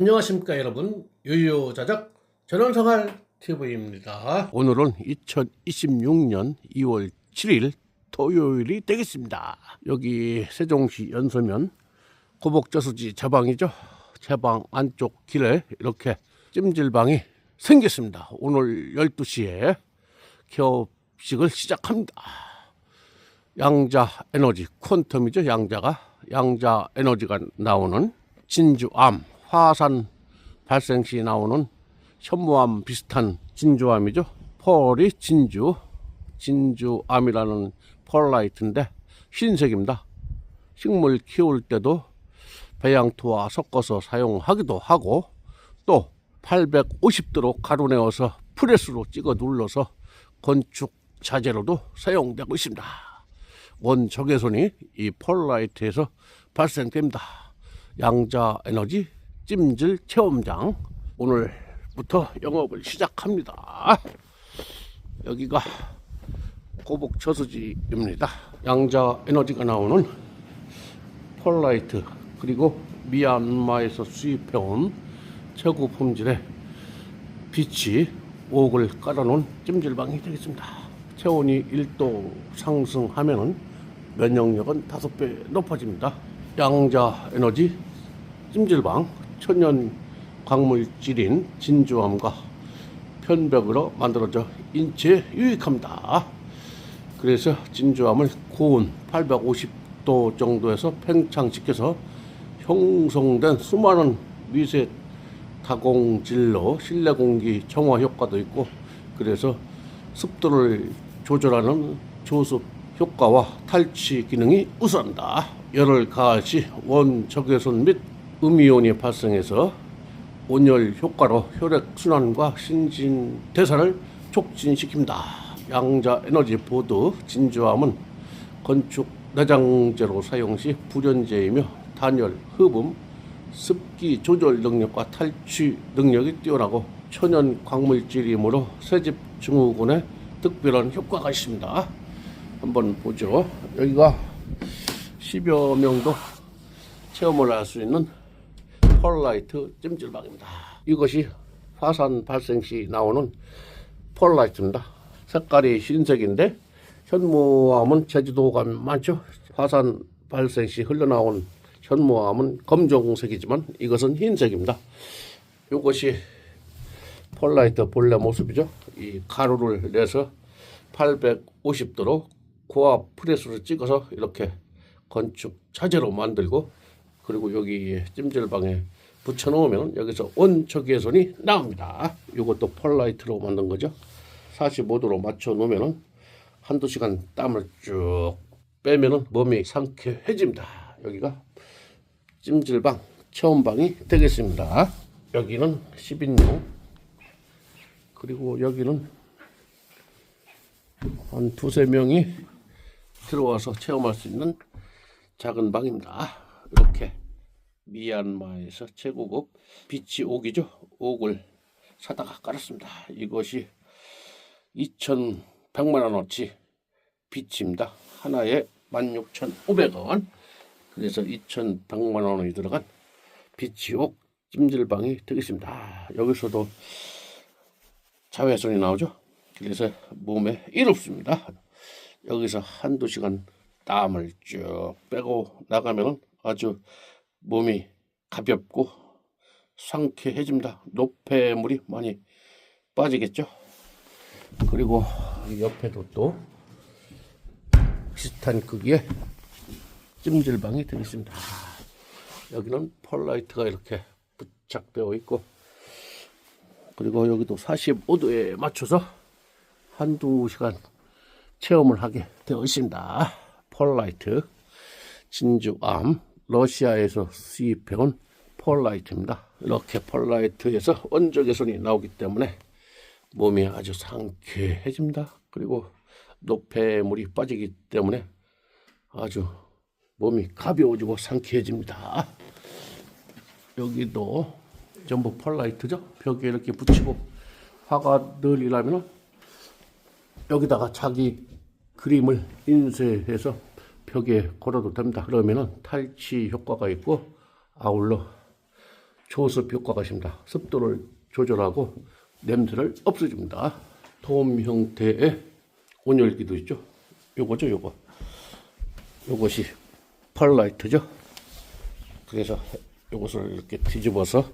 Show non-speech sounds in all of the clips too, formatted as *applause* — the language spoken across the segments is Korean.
안녕하십니까 여러분. 유유자작 전원생활 TV입니다. 오늘은 2026년 2월 7일 토요일이 되겠습니다. 여기 세종시 연서면 고복저수지 제방이죠. 제방 안쪽 길에 이렇게 찜질방이 생겼습니다. 오늘 12시에 개업식을 시작합니다. 양자 에너지 퀀텀이죠. 양자가. 양자 에너지가 나오는 진주암 화산 발생 시 나오는 현무암 비슷한 진주암이죠 펄이 진주 진주암이라는 펄라이트인데 흰색입니다 식물 키울 때도 배양토와 섞어서 사용하기도 하고 또 850도로 가루내어서 프레스로 찍어 눌러서 건축 자재로도 사용되고 있습니다. 원 적외선이 이 폴라이트에서 발생됩니다. 양자 에너지 찜질 체험장 오늘부터 영업을 시작합니다. 여기가 고복 저수지입니다. 양자 에너지가 나오는 폴라이트 그리고 미얀마에서 수입해온 최고 품질의 빛이 옥을 깔아놓은 찜질방이 되겠습니다. 체온이 1도 상승하면은 면역력은 5배 높아집니다. 양자 에너지 찜질방 천연 광물질인 진주암과 편백으로 만들어져 인체에 유익합니다. 그래서 진주암을 고온 850도 정도에서 팽창시켜서 형성된 수많은 미세 가공질로 실내 공기 정화 효과도 있고 그래서 습도를 조절하는 조습 효과와 탈취 기능이 우수합니다. 열을 가하시 원 적외선 및 음이온이 발생해서 온열 효과로 혈액 순환과 신진 대사를 촉진시킵니다. 양자 에너지 보드 진주암은 건축 내장재로 사용 시 불연제이며 단열, 흡음, 습기 조절 능력과 탈취 능력이 뛰어나고 천연 광물질이므로 새집 증후군에 특별한 효과가 있습니다. 한번 보죠. 여기가 10여 명도 체험을 할 수 있는 폴라이트 찜질방입니다. 이것이 화산 발생 시 나오는 폴라이트입니다. 색깔이 흰색인데 현무암은 제주도가 많죠. 화산 발생 시 흘러나온 현무암은 검정색이지만 이것은 흰색입니다. 이것이 폴라이트 본래 모습이죠. 이 가루를 내서 850도로 고압 프레스로 찍어서 이렇게 건축 자재로 만들고 그리고 여기 찜질방에 붙여 놓으면 여기서 온 적외선이 나옵니다. 이것도 폴라이트로 만든 거죠. 45도로 맞춰 놓으면은 한두 시간 땀을 쭉 빼면은 몸이 상쾌해집니다. 여기가 찜질방 체험방이 되겠습니다. 여기는 10인용 그리고 여기는 한 두세 명이 들어와서 체험할 수 있는 작은 방입니다. 이렇게 미얀마에서 최고급 비치 옥이죠. 옥을 사다가 깔았습니다. 이것이 2,100만 원어치 비치입니다. 하나에 16,500원. 그래서 2,100만 원이 들어간 비치옥 찜질방이 되겠습니다. 여기서도 자외선이 나오죠. 그래서 몸에 이롭습니다. 여기서 한두 시간 땀을 쭉 빼고 나가면 아주 몸이 가볍고 상쾌해집니다. 노폐물이 많이 빠지겠죠. 그리고 옆에도 또 비슷한 크기의 찜질방이 되겠습니다. 여기는 폴라이트가 이렇게 부착되어 있고 그리고 여기도 45도에 맞춰서 한두 시간 체험을 하게 되어 있습니다. 폴라이트 진주암 러시아에서 수입해온 폴라이트입니다. 이렇게 폴라이트에서 원적외선이 나오기 때문에 몸이 아주 상쾌해집니다. 그리고 노폐물이 빠지기 때문에 아주 몸이 가벼워지고 상쾌해집니다. 여기도 전부 폴라이트죠. 벽에 이렇게 붙이고 화가들이라면 여기다가 자기 그림을 인쇄해서 벽에 걸어도 됩니다. 그러면은 탈취 효과가 있고 아울러 초습 효과가 있습니다. 습도를 조절하고 냄새를 없애줍니다. 돔 형태의 온열기도 있죠. 요거죠, 요거. 요것이 펄라이트죠. 그래서 요것을 이렇게 뒤집어서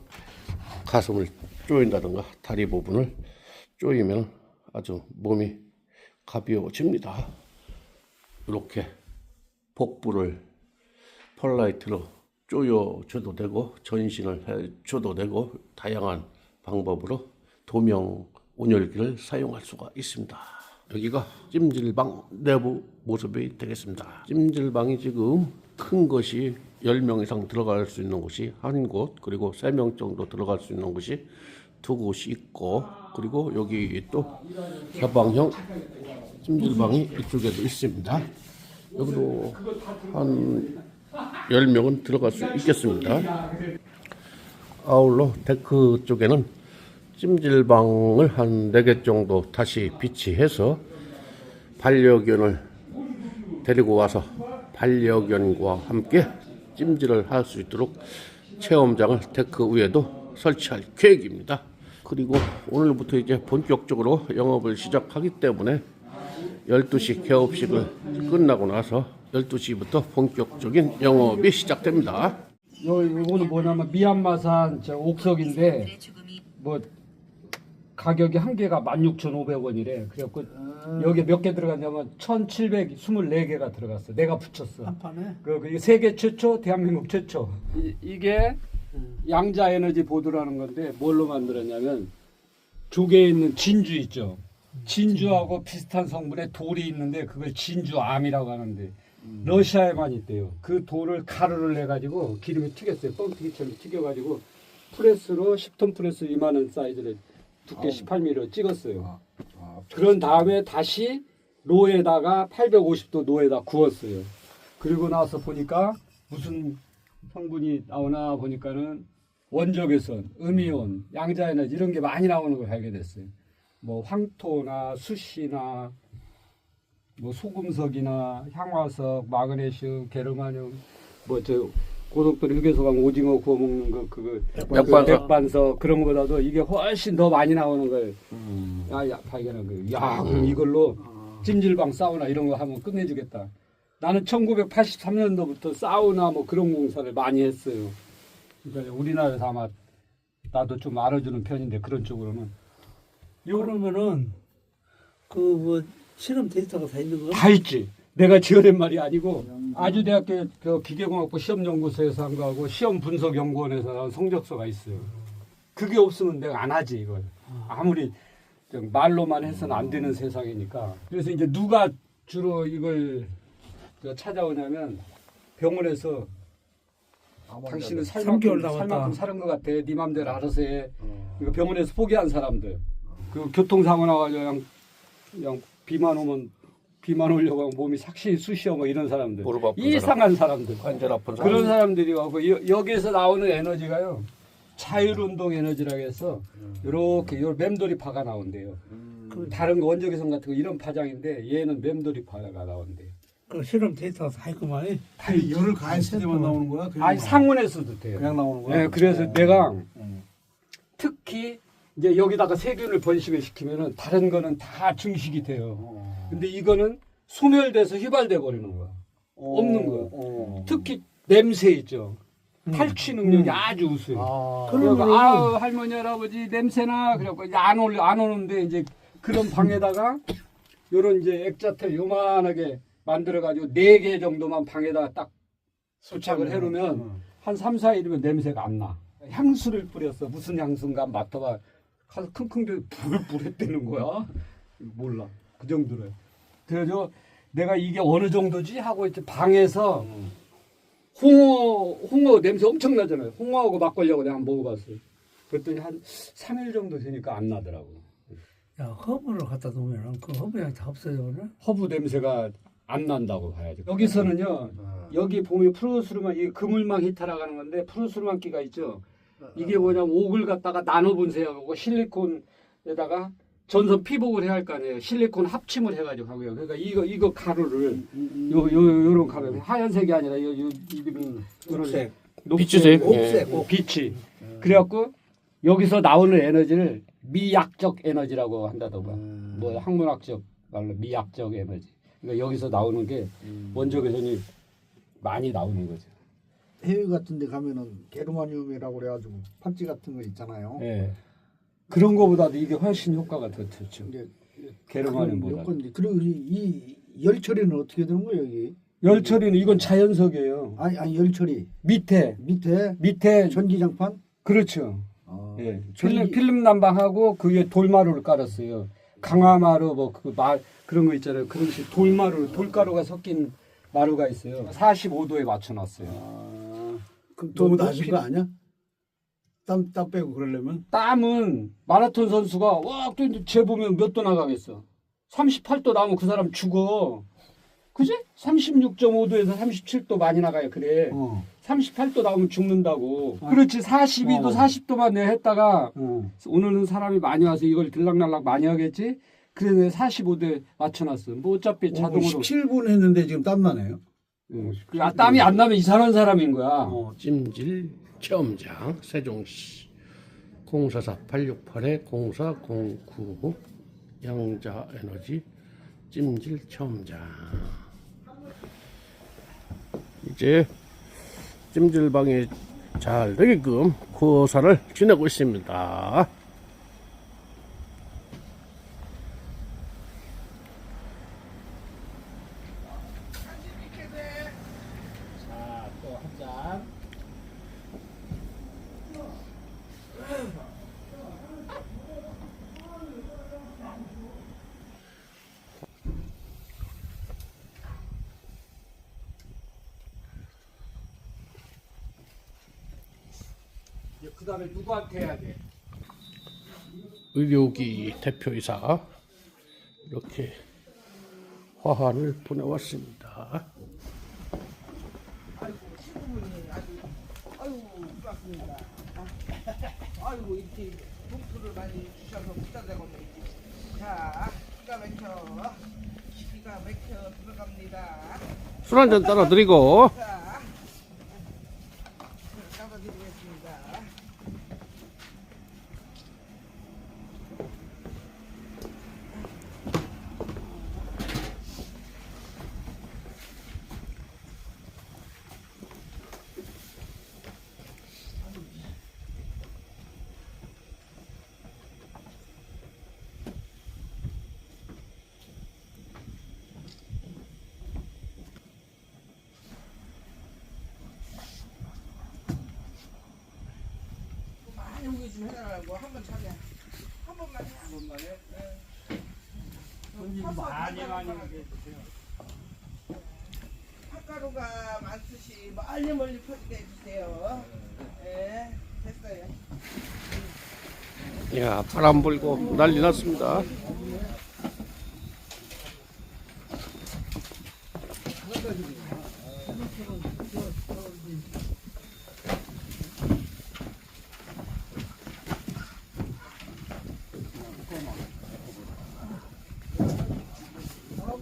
가슴을 조인다든가 다리 부분을 조이면 아주 몸이 가벼워집니다. 이렇게 복부를 펄라이트로 조여줘도 되고 전신을 해줘도 되고 다양한 방법으로 도명 온열기를 사용할 수가 있습니다. 여기가 찜질방 내부 모습이 되겠습니다. 찜질방이 지금 큰 것이 10명 이상 들어갈 수 있는 곳이 한 곳, 그리고 3명 정도 들어갈 수 있는 곳이 두 곳이 있고, 그리고 여기 또 개방형 찜질방이 이쪽에도 있습니다. 여기도 한 10명은 들어갈 수 있겠습니다. 아울러 데크 쪽에는 찜질방을 한 4개 정도 다시 비치해서 반려견을 데리고 와서 반려견과 함께 찜질을 할 수 있도록 체험장을 데크 위에도 설치할 계획입니다. 그리고 오늘부터 이제 본격적으로 영업을 시작하기 때문에 12시 개업식을 끝나고 나서 12시부터 본격적인 영업이 시작됩니다. 요 이거는 뭐냐면 미얀마산 저 옥석인데 뭐 가격이 한 개가 16,500원이래. 그래갖고 여기 몇 개 들어갔냐면 1,724개가 들어갔어. 내가 붙였어. 한 판에 그, 그 세계 최초, 대한민국 최초. 이, 게 양자 에너지 보드라는 건데 뭘로 만들었냐면 조개에 있는 진주 있죠. 진주하고 비슷한 성분의 돌이 있는데 그걸 진주암이라고 하는데 러시아에만 있대요. 그 돌을 가루를 내 가지고 기름에 튀겼어요. 뻥튀기처럼 튀겨 가지고 프레스로 10톤 프레스 이만한 사이즈를 두께 18mm로 찍었어요. 그런 다음에 다시 로에다가 850도 노에다 구웠어요. 그리고 나서 보니까 무슨 성분이 나오나 보니까는 원적외선, 음이온, 양자에너지 이런 게 많이 나오는 걸 알게 됐어요. 뭐 황토나 수시나 뭐 소금석이나 향화석, 마그네슘, 게르마늄, 뭐저 고속도로 휴게소 가면 오징어 구워 먹는 거 그거 맥반석. 맥반석 그런 거보다도 이게 훨씬 더 많이 나오는 걸 야, 야, 발견한 거예요. 야, 그럼 이걸로 찜질방 사우나 이런 거 하면 끝내주겠다. 나는 1983년도부터 사우나 뭐 그런 공사를 많이 했어요. 그러니까 우리나라에서 아마 나도 좀 알아주는 편인데 그런 쪽으로는 그러면은 그 뭐 실험 데이터가 다 있는 거야? 다 있지. 내가 지어낸 말이 아니고 아주대학교 그 기계공학부 시험연구소에서 한 거하고 시험 분석 연구원에서 나온 성적서가 있어요. 그게 없으면 내가 안 하지 이걸. 아무리 좀 말로만 해서는 안 되는 세상이니까. 그래서 이제 누가 주로 이걸 저 찾아오냐면 병원에서 당신은 살 만큼, 살. 만큼 사는 것 같아. 네 맘대로 알아서 해. 그러니까 병원에서 포기한 사람들. 그 교통사고 나가지고 그냥, 그냥 비만 오면 비만 오려고 하면 몸이 삭신이 쑤시어 뭐 이런 사람들. 무릎 아픈 이상한 사람 들. 관절 아픈 사람. 그런 사람들이 와고 여- 여기에서 나오는 에너지가요. 자율운동 에너지라고 해서 이렇게 요 맴돌이 파가 나온대요. 그 다른 거 원적외선 같은 거 이런 파장인데 얘는 맴돌이 파가 나온대요. 그 실험 데이터가 다 있구만. 다 이- 열을 가했을 때만 나오는 거야? 그냥 아니 나오는 상온에서도 돼요. 그냥 나오는 거야? 네, 그래서 어. 내가 음. 특히 이제 여기다가 세균을 번식을 시키면은 다른 거는 다 증식이 돼요. 어. 근데 이거는 소멸돼서 휘발돼 버리는 거야. 없는 거야. 어. 특히 냄새 있죠. 탈취 능력이 아주 우수해요. 아. 그러면은- 아우 할머니 할아버지 냄새나 그래갖고 이제 안 올려 안 오는데 이제 그런 방에다가 요런 이제 액자텔 요만하게 만들어 가지고 네 개 정도만 방에다 딱 소착을 해놓으면 음. 한 3, 4일이면 냄새가 안 나. 향수를 뿌렸어. 무슨 향수인가 맡아봐. 가서 킁킁대 불을 뿌렸다는 거야. 몰라. 그 정도로. 그래서 내가 이게 어느 정도지 하고 이제 방에서 홍어 홍어 냄새 엄청 나잖아요. 홍어하고 막걸리하고 내가 한번 먹어봤어요. 그랬더니 한 3일 정도 되니까 안 나더라고. 야 허브를 갖다 놓으면 그 허브향 다 없어져 버려. 허브 냄새가 안 난다고 봐야죠. 여기서는요. 여기 보면 프로스루만 이 그물망 히타라고 하는 건데 프로스루만기가 있죠. 이게 뭐냐면 옥을 갖다가 나눠 분쇄하고 실리콘에다가 전선 피복을 해야 할 거 아니에요. 실리콘 합침을 해가지고 하고요. 그러니까 이거 이거 가루를 요요 요 런 가루 하얀색이 아니라 요, 요 요런 녹색. 녹색. 옥색, 예. 옥 빛이 그래갖고 여기서 나오는 에너지를 미약적 에너지라고 한다던가. 뭐 학문학적 말로 미약적 에너지. 그러니까 여기서 나오는 게 원적 개선이 많이 나오는 거죠. 해외 같은 데 가면은 게르마늄이라고 그래가지고 팥쥐 같은 거 있잖아요. 예. 그런 거보다도 이게 훨씬 효과가 더 좋죠. 이제 게르마늄보다. 요건 그리고 이, 이 열처리는 어떻게 되는 거예요 여기? 열처리는 이건 자연석이에요. 아니 아니 열처리 밑에 밑에 밑에 전기장판. 그렇죠. 아, 예. 전기- 필름, 필름 난방하고 그 위에 돌마루를 깔았어요. 강화마루 뭐 그 말 그런 거 있잖아요. 그런 식 돌마루 돌가루가 섞인 마루가 있어요. 45도에 맞춰 놨어요. 아, 그럼 너무 또 낮은 거 아니야? 땀, 땀 빼고 그러려면? 땀은 마라톤 선수가 와또 재보면 몇 도 나가겠어. 38도 나오면 그 사람 죽어. 그지? 36.5도에서 37도 많이 나가요. 그래. 어. 38도 나오면 죽는다고. 아. 그렇지. 42도, 어. 40도만 내가 했다가 어. 오늘은 사람이 많이 와서 이걸 들락날락 많이 하겠지? 그래서 내가 45도에 맞춰놨어. 뭐 어차피 자동으로. 17분 했는데 지금 땀 나네요. 응. 아, 땀이 안 나면 이상한 사람인 거야. 어. 찜질 체험장 세종시 044 868에 0409 양자 에너지 찜질 체험장 이제 찜질방에 잘 되게끔 구호사를 지내고 있습니다. 그 다음에 누구한테 해야 돼? 의료기 대표이사. 이렇게 화환을 보내왔습니다. 아이고 이렇게 봉투를 많이 주셔서 부탁드리고 자 기가 막혀. 기가 막혀 들어갑니다. 술 한잔 따라 드리고 자 따라드리겠습니다 많이 후기 좀 한번 차게 한 번만 해 한 번만 해. 많이 많이 해주세요. 팥가루가 많듯이 멀리 멀리 퍼지게 해주세요. 예 됐어요. 야 바람 불고 난리 났습니다.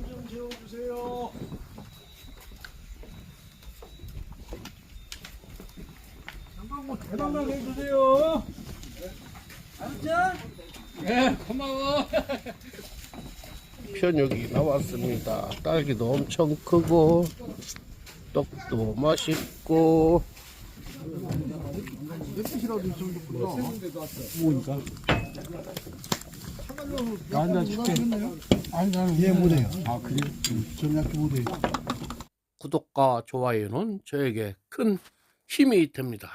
좀 재워주세요. 잠깐 뭐 대단하게 해주세요. 예, 고마워. *laughs* 편육이 나왔습니다. 딸기도 엄청 크고 떡도 맛있고 뭐니까? 나한잔 줄게. 아니 나는 얘 못해요. 아 그래? 좀 약간 못해요. 구독과 좋아요는 저에게 큰 힘이 됩니다.